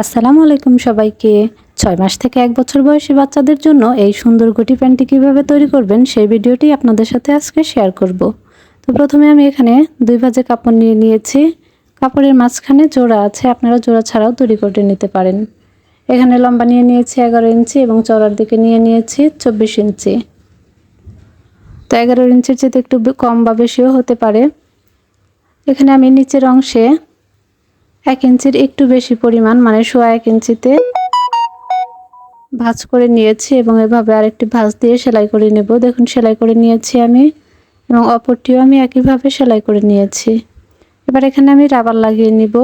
আসসালামু আলাইকুম সবাইকে। ছয় মাস থেকে এক বছর বয়সী বাচ্চাদের জন্য এই সুন্দর গুটি প্যান্টটি কীভাবে তৈরি করবেন সেই ভিডিওটি আপনাদের সাথে আজকে শেয়ার করব। তো প্রথমে আমি এখানে দুই ভাজে কাপড় নিয়ে নিয়েছি। কাপড়ের মাঝখানে জোড়া আছে, আপনারা জোড়া ছাড়াও তৈরি করে নিতে পারেন। এখানে লম্বা নিয়ে নিয়েছি এগারো ইঞ্চি এবং চড়ার দিকে নিয়ে নিয়েছি চব্বিশ ইঞ্চি। তো এগারো ইঞ্চির চেয়ে একটু কম বা বেশিও হতে পারে। এখানে আমি নিচের অংশে এক ইঞ্চির একটু বেশি পরিমাণ মানে সোয়া এক ইঞ্চিতে ভাঁজ করে নিয়েছি এবং এভাবে আরেকটি ভাঁজ দিয়ে সেলাই করে নেব। দেখুন, সেলাই করে নিয়েছি আমি এবং অপরটিও আমি একইভাবে সেলাই করে নিয়েছি। এবার এখানে আমি রাবার লাগিয়ে নিব।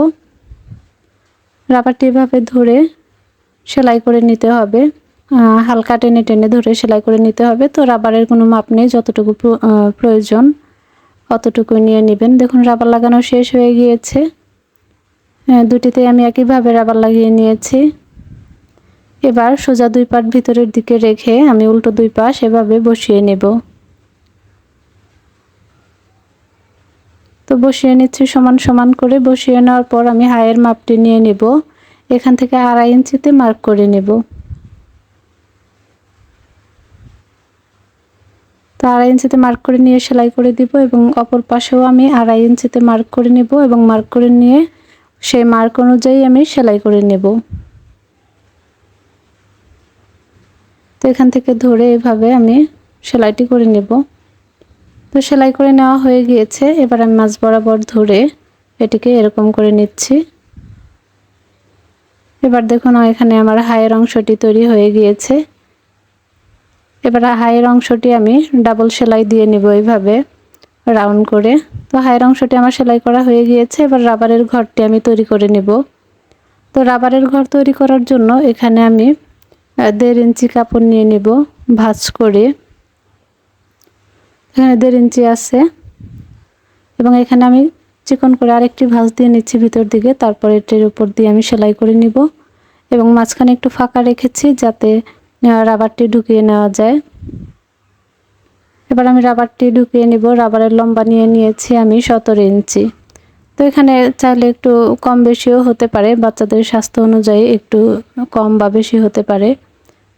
রাবারটি এভাবে ধরে সেলাই করে নিতে হবে। হালকা টেনে টেনে ধরে সেলাই করে নিতে হবে। তো রাবারের কোনো মাপ নেই, যতটুকু প্রয়োজন অতটুকু নিয়ে নেবেন। দেখুন, রাবার লাগানো শেষ হয়ে গিয়েছে। দুটিতে আমি একইভাবে রাবার লাগিয়ে নিয়েছি। এবার সোজা দুই পাট ভিতরের দিকে রেখে আমি উল্টো দুই পাশ এভাবে বসিয়ে নেব। তো বসিয়ে নিচ্ছি সমান সমান করে। বসিয়ে নেওয়ার পর আমি হায়ের মাপটি নিয়ে নেব। এখান থেকে আড়াই ইঞ্চিতে মার্ক করে নেব। তো আড়াই ইঞ্চিতে মার্ক করে নিয়ে সেলাই করে দিব এবং অপর পাশেও আমি আড়াই ইঞ্চিতে মার্ক করে নেব এবং মার্ক করে নিয়ে সেই মার্ক অনুযায়ী আমি সেলাই করে নেব। তো এখান থেকে ধরে এভাবে আমি সেলাইটি করে নেব। তো সেলাই করে নেওয়া হয়ে গিয়েছে। এবার আমি মাছ বরাবর ধরে এটিকে এরকম করে নিচ্ছি। এবার দেখুন, এখানে আমার হায়ের অংশটি তৈরি হয়ে গিয়েছে। এবার হায়ের অংশটি আমি ডাবল সেলাই দিয়ে নিব এইভাবে। রাউন্ড করে। তো হায়ের অংশটি আমার সেলাই করা হয়ে গিয়েছে। এবার রাবারের ঘরটি আমি তৈরি করে নেব। তো রাবারের ঘর তৈরি করার জন্য এখানে আমি দেড় ইঞ্চি কাপড় নিয়ে নেব ভাঁজ করে। এখানে দেড় ইঞ্চি আছে। এবং এখানে আমি চিকন করে আরেকটি ভাঁজ দিয়ে নিচ্ছি ভিতর দিকে। তারপর এটির উপর দিয়ে আমি সেলাই করে নিব। এবং মাঝখানে একটু ফাঁকা রেখেছি যাতে রাবারটি ঢুকিয়ে নেওয়া যায়। এবার আমি রাবারটি ঢুকিয়ে নিব। রাবারের লম্বা নিয়ে নিয়েছি আমি সতেরো ইঞ্চি। তো এখানে চাইলে একটু কম বেশিও হতে পারে। বাচ্চাদের স্বাস্থ্য অনুযায়ী একটু কম বা বেশি হতে পারে।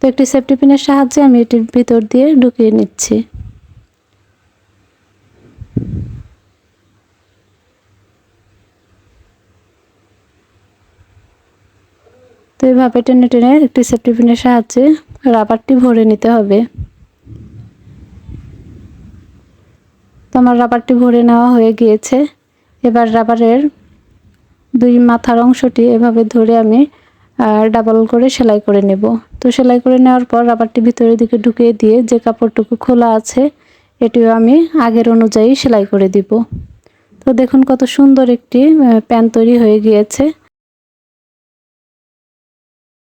তো একটি সেফটি পিনের সাহায্যে আমি এটির ভিতর দিয়ে ঢুকিয়ে নিচ্ছি। তো এইভাবে টেনে টেনে একটি সেফটি পিনের সাহায্যে রাবারটি ভরে নিতে হবে। তো আমার রাবারটি ভরে নেওয়া হয়ে গিয়েছে। এবার রাবারের দুই মাথার অংশটি এভাবে ধরে আমি ডাবল করে সেলাই করে নেব। তো সেলাই করে নেওয়ার পর রাবারটি ভিতরের দিকে ঢুকিয়ে দিয়ে যে কাপড়টুকু খোলা আছে, এটিও আমি আগের অনুযায়ী সেলাই করে দিব। তো দেখুন কত সুন্দর একটি প্যান তৈরি হয়ে গিয়েছে।